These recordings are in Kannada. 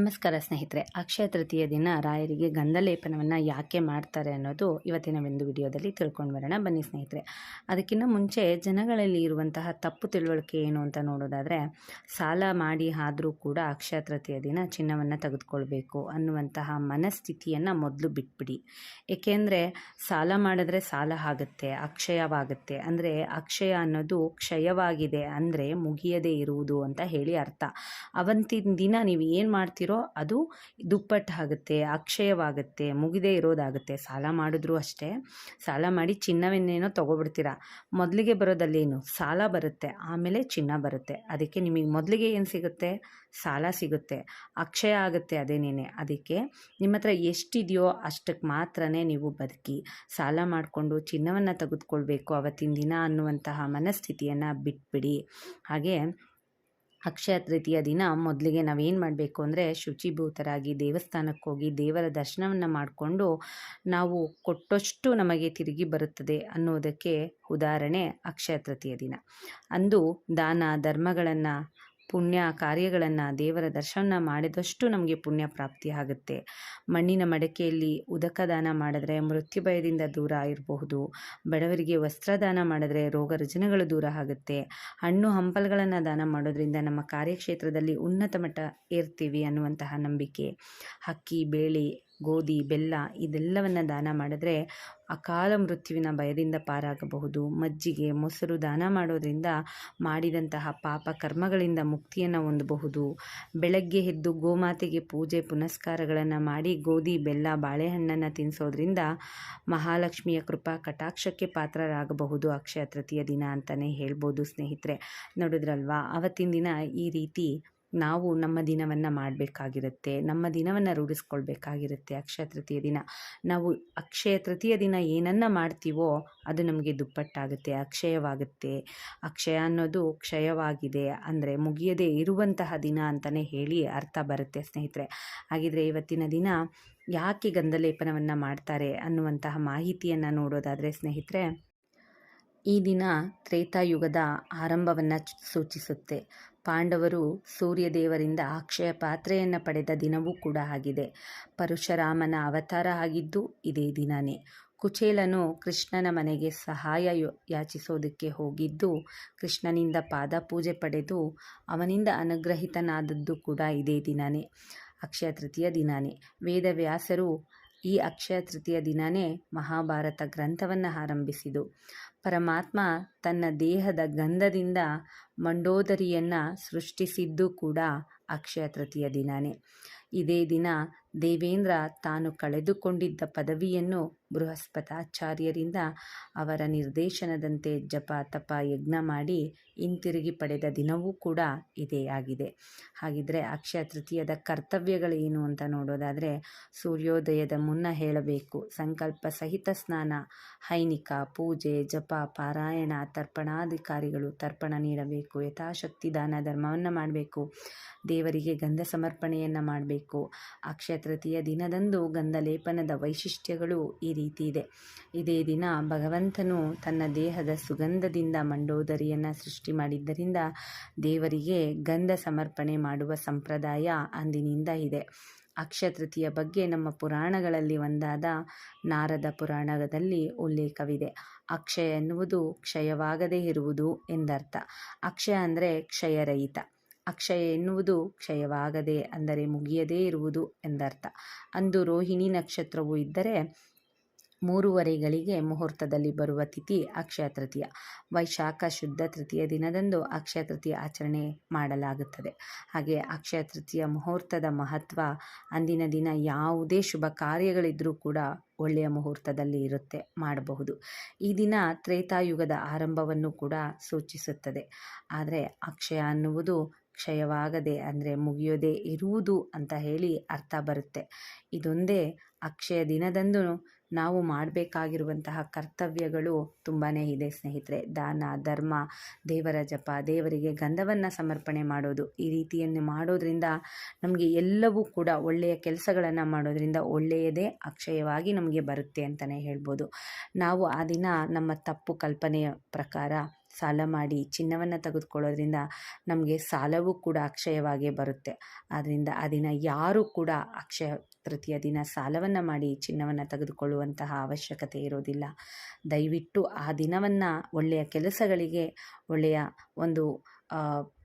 ನಮಸ್ಕಾರ ಸ್ನೇಹಿತರೆ, ಅಕ್ಷಯ ತೃತೀಯ ದಿನ ರಾಯರಿಗೆ ಗಂಧಲೇಪನವನ್ನು ಯಾಕೆ ಮಾಡ್ತಾರೆ ಅನ್ನೋದು ಇವತ್ತಿನ ಒಂದು ವಿಡಿಯೋದಲ್ಲಿ ತಿಳ್ಕೊಂಡು ಬರೋಣ. ಬನ್ನಿ ಸ್ನೇಹಿತರೆ ಅದಕ್ಕಿಂತ ಮುಂಚೆ ಜನಗಳಲ್ಲಿ ಇರುವಂತಹ ತಪ್ಪು ತಿಳುವಳಿಕೆ ಏನು ಅಂತ ನೋಡೋದಾದರೆ, ಸಾಲ ಮಾಡಿ ಆದರೂ ಕೂಡ ಅಕ್ಷಯ ತೃತೀಯ ದಿನ ಚಿನ್ನವನ್ನು ತೆಗೆದುಕೊಳ್ಬೇಕು ಅನ್ನುವಂತಹ ಮನಸ್ಥಿತಿಯನ್ನು ಮೊದಲು ಬಿಟ್ಬಿಡಿ. ಏಕೆಂದರೆ ಸಾಲ ಮಾಡಿದ್ರೆ ಸಾಲ ಆಗುತ್ತೆ, ಅಕ್ಷಯವಾಗುತ್ತೆ. ಅಂದರೆ ಅಕ್ಷಯ ಅನ್ನೋದು ಕ್ಷಯವಾಗಿದೆ ಅಂದರೆ ಮುಗಿಯದೇ ಇರುವುದು ಅಂತ ಹೇಳಿ ಅರ್ಥ. ಅವತ್ತಿನ ದಿನ ನೀವು ಏನು ಮಾಡ್ತೀರೋ ಅದು ದುಪ್ಪಟ್ಟು ಆಗುತ್ತೆ, ಅಕ್ಷಯವಾಗುತ್ತೆ, ಮುಗಿದೇ ಇರೋದಾಗುತ್ತೆ. ಸಾಲ ಮಾಡಿದ್ರೂ ಅಷ್ಟೇ. ಸಾಲ ಮಾಡಿ ಚಿನ್ನವನ್ನೇನೋ ತೊಗೊಬಿಡ್ತೀರಾ? ಮೊದಲಿಗೆ ಬರೋದಲ್ಲೇನು? ಸಾಲ ಬರುತ್ತೆ, ಆಮೇಲೆ ಚಿನ್ನ ಬರುತ್ತೆ. ಅದಕ್ಕೆ ನಿಮಗೆ ಮೊದಲಿಗೆ ಏನು ಸಿಗುತ್ತೆ? ಸಾಲ ಸಿಗುತ್ತೆ. ಅಕ್ಷಯ ಆಗುತ್ತೆ ಅದೇನೇನೆ. ಅದಕ್ಕೆ ನಿಮ್ಮ ಹತ್ರ ಎಷ್ಟಿದೆಯೋ ಅಷ್ಟಕ್ಕೆ ಮಾತ್ರ ನೀವು ಬದುಕಿ, ಸಾಲ ಮಾಡಿಕೊಂಡು ಚಿನ್ನವನ್ನು ತೆಗೆದುಕೊಳ್ಬೇಕು ಅವತ್ತಿನ ದಿನ ಅನ್ನುವಂತಹ ಮನಸ್ಥಿತಿಯನ್ನು ಬಿಟ್ಬಿಡಿ. ಹಾಗೆ ಅಕ್ಷಯ ತೃತೀಯ ದಿನ ಮೊದಲಿಗೆ ನಾವೇನು ಮಾಡಬೇಕು ಅಂದರೆ ಶುಚಿಭೂತರಾಗಿ ದೇವಸ್ಥಾನಕ್ಕೆ ಹೋಗಿ ದೇವರ ದರ್ಶನವನ್ನು ಮಾಡಿಕೊಂಡು ನಾವು ಕೊಟ್ಟಷ್ಟು ನಮಗೆ ತಿರುಗಿ ಬರುತ್ತದೆ ಅನ್ನೋದಕ್ಕೆ ಉದಾಹರಣೆ ಅಕ್ಷಯ ತೃತೀಯ ದಿನ. ಅಂದು ದಾನ ಧರ್ಮಗಳನ್ನು ಪುಣ್ಯ ಕಾರ್ಯಗಳನ್ನು ದೇವರ ದರ್ಶನ ಮಾಡಿದಷ್ಟು ನಮಗೆ ಪುಣ್ಯ ಪ್ರಾಪ್ತಿ ಆಗುತ್ತೆ. ಮಣ್ಣಿನ ಮಡಕೆಯಲ್ಲಿ ಉದಕ ದಾನ ಮಾಡಿದ್ರೆ ಮೃತ್ಯು ಭಯದಿಂದ ದೂರ ಇರಬಹುದು ಬಡವರಿಗೆ ವಸ್ತ್ರದಾನ ಮಾಡಿದ್ರೆ ರೋಗ ರುಜಿನಗಳು ದೂರ ಆಗುತ್ತೆ. ಹಣ್ಣು ಹಂಪಲುಗಳನ್ನು ದಾನ ಮಾಡೋದ್ರಿಂದ ನಮ್ಮ ಕಾರ್ಯಕ್ಷೇತ್ರದಲ್ಲಿ ಉನ್ನತ ಮಟ್ಟ ಏರ್ತೀವಿ ಅನ್ನುವಂತಹ ನಂಬಿಕೆ. ಅಕ್ಕಿ, ಬೇಳೆ ಗೋಧಿ, ಬೆಲ್ಲ ಇದೆಲ್ಲವನ್ನು ದಾನ ಮಾಡಿದ್ರೆ ಅಕಾಲ ಮೃತ್ಯುವಿನ ಭಯದಿಂದ ಪಾರಾಗಬಹುದು. ಮಜ್ಜಿಗೆ, ಮೊಸರು ದಾನ ಮಾಡೋದರಿಂದ ಮಾಡಿದಂತಹ ಪಾಪ ಕರ್ಮಗಳಿಂದ ಮುಕ್ತಿಯನ್ನು ಹೊಂದಬಹುದು. ಬೆಳಗ್ಗೆ ಎದ್ದು ಗೋಮಾತೆಗೆ ಪೂಜೆ, ಪುನಸ್ಕಾರಗಳನ್ನು ಮಾಡಿ ಗೋಧಿ, ಬೆಲ್ಲ, ಬಾಳೆಹಣ್ಣನ್ನು ತಿನ್ನಿಸೋದ್ರಿಂದ ಮಹಾಲಕ್ಷ್ಮಿಯ ಕೃಪಾ ಕಟಾಕ್ಷಕ್ಕೆ ಪಾತ್ರರಾಗಬಹುದು. ಅಕ್ಷಯ ತೃತೀಯ ದಿನ ಅಂತಲೇ ಹೇಳ್ಬೋದು ಸ್ನೇಹಿತರೆ. ನೋಡಿದ್ರಲ್ವಾ? ಅವತ್ತಿನ ದಿನ ಈ ರೀತಿ ನಾವು ನಮ್ಮ ದಿನವನ್ನು ಮಾಡಬೇಕಾಗಿರುತ್ತೆ, ನಮ್ಮ ದಿನವನ್ನು ರೂಢಿಸ್ಕೊಳ್ಬೇಕಾಗಿರುತ್ತೆ. ಅಕ್ಷಯ ತೃತೀಯ ದಿನ. ನಾವು ಅಕ್ಷಯ ತೃತೀಯ ದಿನ ಏನನ್ನು ಮಾಡ್ತೀವೋ ಅದು ನಮಗೆ ದುಪ್ಪಟ್ಟಾಗುತ್ತೆ, ಅಕ್ಷಯವಾಗುತ್ತೆ. ಅಕ್ಷಯ ಅನ್ನೋದು ಕ್ಷಯವಾಗಿದೆ ಅಂದರೆ ಮುಗಿಯದೇ ಇರುವಂತಹ ದಿನ ಅಂತಲೇ ಹೇಳಿ ಅರ್ಥ ಬರುತ್ತೆ ಸ್ನೇಹಿತರೆ. ಹಾಗಿದ್ರೆ ಇವತ್ತಿನ ದಿನ ಯಾಕೆ ಗಂಧಲೇಪನವನ್ನು ಮಾಡ್ತಾರೆ ಅನ್ನುವಂತಹ ಮಾಹಿತಿಯನ್ನು ನೋಡೋದಾದರೆ ಸ್ನೇಹಿತರೆ, ಈ ದಿನ ತ್ರೇತಾಯುಗದ ಆರಂಭವನ್ನು ಸೂಚಿಸುತ್ತೆ. ಪಾಂಡವರು ಸೂರ್ಯದೇವರಿಂದ ಅಕ್ಷಯ ಪಾತ್ರೆಯನ್ನು ಪಡೆದ ದಿನವೂ ಕೂಡ ಆಗಿದೆ. ಪರಶುರಾಮನ ಅವತಾರ ಆಗಿದ್ದು ಇದೇ ದಿನವೇ ಕುಚೇಲನು ಕೃಷ್ಣನ ಮನೆಗೆ ಸಹಾಯ ಯಾಚಿಸೋದಕ್ಕೆ ಹೋಗಿದ್ದು, ಕೃಷ್ಣನಿಂದ ಪಾದ ಪೂಜೆ ಪಡೆದು ಅವನಿಂದ ಅನುಗ್ರಹಿತನಾದದ್ದು ಕೂಡ ಇದೇ ದಿನವೇ ಅಕ್ಷಯ ತೃತೀಯ ದಿನವೇ ವೇದವ್ಯಾಸರು ಈ ಅಕ್ಷಯ ತೃತೀಯ ದಿನವೇ ಮಹಾಭಾರತ ಗ್ರಂಥವನ್ನು ಆರಂಭಿಸಿದು. ಪರಮಾತ್ಮ ತನ್ನ ದೇಹದ ಗಂಧದಿಂದ ಮಂಡೋದರಿಯನ್ನು ಸೃಷ್ಟಿಸಿದ್ದು ಕೂಡ ಅಕ್ಷಯ ತೃತೀಯ ದಿನವೇ ಇದೇ ದಿನ ದೇವೇಂದ್ರ ತಾನು ಕಳೆದುಕೊಂಡಿದ್ದ ಪದವಿಯನ್ನು ಬೃಹಸ್ಪತಾಚಾರ್ಯರಿಂದ ಅವರ ನಿರ್ದೇಶನದಂತೆ ಜಪ ತಪ ಯಜ್ಞ ಮಾಡಿ ಹಿಂತಿರುಗಿ ಪಡೆದ ದಿನವೂ ಕೂಡ ಇದೇ ಆಗಿದೆ. ಹಾಗಿದ್ರೆ ಅಕ್ಷಯ ತೃತೀಯದ ಕರ್ತವ್ಯಗಳೇನು ಅಂತ ನೋಡೋದಾದರೆ ಸೂರ್ಯೋದಯದ ಮುನ್ನ ಹೇಳಬೇಕು. ಸಂಕಲ್ಪ ಸಹಿತ ಸ್ನಾನ, ಹೈನಿಕ, ಪೂಜೆ, ಜಪ, ಪಾರಾಯಣ, ತರ್ಪಣಾಧಿಕಾರಿಗಳು ತರ್ಪಣ ನೀಡಬೇಕು. ಯಥಾಶಕ್ತಿ ದಾನ ಧರ್ಮವನ್ನು ಮಾಡಬೇಕು. ದೇವರಿಗೆ ಗಂಧ ಸಮರ್ಪಣೆಯನ್ನು ಮಾಡಬೇಕು. ಅಕ್ಷಯ ತೃತೀಯ ದಿನದಂದು ಗಂಧ ಲೇಪನದ ವೈಶಿಷ್ಟ್ಯಗಳು ಈ ರೀತಿ ಇದೆ. ಇದೇ ದಿನ ಭಗವಂತನು ತನ್ನ ದೇಹದ ಸುಗಂಧದಿಂದ ಮಂಡೋದರಿಯನ್ನು ಸೃಷ್ಟಿ ಮಾಡಿದ್ದರಿಂದ ದೇವರಿಗೆ ಗಂಧ ಸಮರ್ಪಣೆ ಮಾಡುವ ಸಂಪ್ರದಾಯ ಅಂದಿನಿಂದ ಇದೆ. ಅಕ್ಷತೃತೀಯ ಬಗ್ಗೆ ನಮ್ಮ ಪುರಾಣಗಳಲ್ಲಿ ಒಂದಾದ ನಾರದ ಪುರಾಣದಲ್ಲಿ ಉಲ್ಲೇಖವಿದೆ. ಅಕ್ಷಯ ಎನ್ನುವುದು ಕ್ಷಯವಾಗದೇ ಇರುವುದು ಎಂದರ್ಥ. ಅಕ್ಷಯ ಅಂದರೆ ಕ್ಷಯರಹಿತ. ಅಕ್ಷಯ ಎನ್ನುವುದು ಕ್ಷಯವಾಗದೆ ಅಂದರೆ ಮುಗಿಯದೇ ಇರುವುದು ಎಂದರ್ಥ. ಅಂದು ರೋಹಿಣಿ ನಕ್ಷತ್ರವು ಇದ್ದರೆ ಮೂರುವರೆಗಳಿಗೆ ಮುಹೂರ್ತದಲ್ಲಿ ಬರುವ ತಿಥಿ ಅಕ್ಷಯ ತೃತೀಯ. ವೈಶಾಖ ಶುದ್ಧ ತೃತೀಯ ದಿನದಂದು ಅಕ್ಷಯ ತೃತೀಯ ಆಚರಣೆ ಮಾಡಲಾಗುತ್ತದೆ. ಹಾಗೆ ಅಕ್ಷಯ ತೃತೀಯ ಮುಹೂರ್ತದ ಮಹತ್ವ ಅಂದಿನ ದಿನ ಯಾವುದೇ ಶುಭ ಕಾರ್ಯಗಳಿದ್ದರೂ ಕೂಡ ಒಳ್ಳೆಯ ಮುಹೂರ್ತದಲ್ಲಿ ಇರುತ್ತೆ ಮಾಡಬಹುದು. ಈ ದಿನ ತ್ರೇತಾಯುಗದ ಆರಂಭವನ್ನು ಕೂಡ ಸೂಚಿಸುತ್ತದೆ. ಆದರೆ ಅಕ್ಷಯ ಅನ್ನುವುದು ಕ್ಷಯವಾಗದೆ ಅಂದರೆ ಮುಗಿಯೋದೇ ಇರುವುದು ಅಂತ ಹೇಳಿ ಅರ್ಥ ಬರುತ್ತೆ. ಇದೊಂದೇ ಅಕ್ಷಯ ದಿನದಂದು ನಾವು ಮಾಡಬೇಕಾಗಿರುವಂತಹ ಕರ್ತವ್ಯಗಳು ತುಂಬಾ ಇದೆ ಸ್ನೇಹಿತರೆ. ದಾನ, ಧರ್ಮ, ದೇವರ ಜಪ, ದೇವರಿಗೆ ಗಂಧವನ್ನು ಸಮರ್ಪಣೆ ಮಾಡೋದು ಈ ರೀತಿಯನ್ನು ಮಾಡೋದ್ರಿಂದ ನಮಗೆ ಎಲ್ಲವೂ ಕೂಡ ಒಳ್ಳೆಯ ಕೆಲಸಗಳನ್ನು ಮಾಡೋದ್ರಿಂದ ಒಳ್ಳೆಯದೇ ಅಕ್ಷಯವಾಗಿ ನಮಗೆ ಬರುತ್ತೆ ಅಂತಲೇ ಹೇಳ್ಬೋದು. ನಾವು ಆ ದಿನ ನಮ್ಮ ತಪ್ಪು ಕಲ್ಪನೆಯ ಪ್ರಕಾರ ಸಾಲ ಮಾಡಿ ಚಿನ್ನವನ್ನು ತೆಗೆದುಕೊಳ್ಳೋದ್ರಿಂದ ನಮಗೆ ಸಾಲವೂ ಕೂಡ ಅಕ್ಷಯವಾಗೇ ಬರುತ್ತೆ. ಆದ್ದರಿಂದ ಆ ದಿನ ಯಾರೂ ಕೂಡ ಅಕ್ಷಯ ತೃತೀಯ ದಿನ ಸಾಲವನ್ನು ಮಾಡಿ ಚಿನ್ನವನ್ನು ತೆಗೆದುಕೊಳ್ಳುವಂತಹ ಅವಶ್ಯಕತೆ ಇರೋದಿಲ್ಲ. ದಯವಿಟ್ಟು ಆ ದಿನವನ್ನು ಒಳ್ಳೆಯ ಕೆಲಸಗಳಿಗೆ, ಒಳ್ಳೆಯ ಒಂದು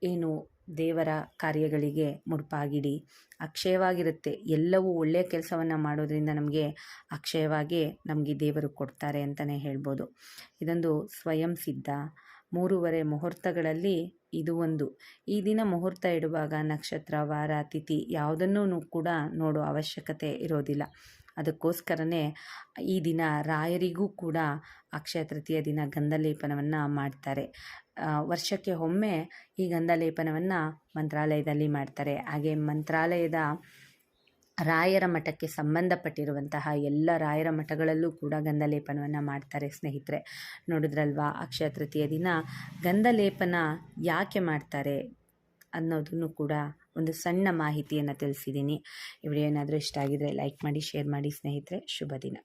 ಏನು ದೇವರ ಕಾರ್ಯಗಳಿಗೆ ಮುಡುಪಾಗಿಡಿ. ಅಕ್ಷಯವಾಗಿರುತ್ತೆ. ಎಲ್ಲವೂ ಒಳ್ಳೆಯ ಕೆಲಸವನ್ನು ಮಾಡೋದ್ರಿಂದ ನಮಗೆ ಅಕ್ಷಯವಾಗಿ ನಮಗೆ ದೇವರು ಕೊಡ್ತಾರೆ ಅಂತಲೇ ಹೇಳ್ಬೋದು. ಇದೊಂದು ಸ್ವಯಂ ಸಿದ್ಧ. ಮೂರುವರೆ ಮುಹೂರ್ತಗಳಲ್ಲಿ ಇದು ಒಂದು. ಈ ದಿನ ಮುಹೂರ್ತ ಇಡುವಾಗ ನಕ್ಷತ್ರ, ವಾರ, ತಿಥಿ ಯಾವುದನ್ನೂ ಕೂಡ ನೋಡೋ ಅವಶ್ಯಕತೆ ಇರೋದಿಲ್ಲ. ಅದಕ್ಕೋಸ್ಕರನೇ ಈ ದಿನ ರಾಯರಿಗೂ ಕೂಡ ಅಕ್ಷಯ ತೃತೀಯ ದಿನ ಗಂಧಲೇಪನವನ್ನು ಮಾಡ್ತಾರೆ. ವರ್ಷಕ್ಕೆ ಒಮ್ಮೆ ಈ ಗಂಧಲೇಪನವನ್ನು ಮಂತ್ರಾಲಯದಲ್ಲಿ ಮಾಡ್ತಾರೆ. ಹಾಗೆ ಮಂತ್ರಾಲಯದ ರಾಯರ ಮಠಕ್ಕೆ ಸಂಬಂಧಪಟ್ಟಿರುವಂತಹ ಎಲ್ಲ ರಾಯರ ಮಠಗಳಲ್ಲೂ ಕೂಡ ಗಂಧಲೇಪನವನ್ನು ಮಾಡ್ತಾರೆ ಸ್ನೇಹಿತರೆ. ನೋಡಿದ್ರಲ್ವಾ? ಅಕ್ಷಯ ತೃತೀಯ ದಿನ ಗಂಧಲೇಪನ ಯಾಕೆ ಮಾಡ್ತಾರೆ ಅನ್ನೋದನ್ನು ಕೂಡ ಒಂದು ಸಣ್ಣ ಮಾಹಿತಿಯನ್ನು ತಿಳಿಸಿದ್ದೀನಿ. ವಿಡಿಯೋ ಏನಾದರೂ ಇಷ್ಟ ಆಗಿದರೆ ಲೈಕ್ ಮಾಡಿ, ಶೇರ್ ಮಾಡಿ ಸ್ನೇಹಿತರೆ. ಶುಭ ದಿನ.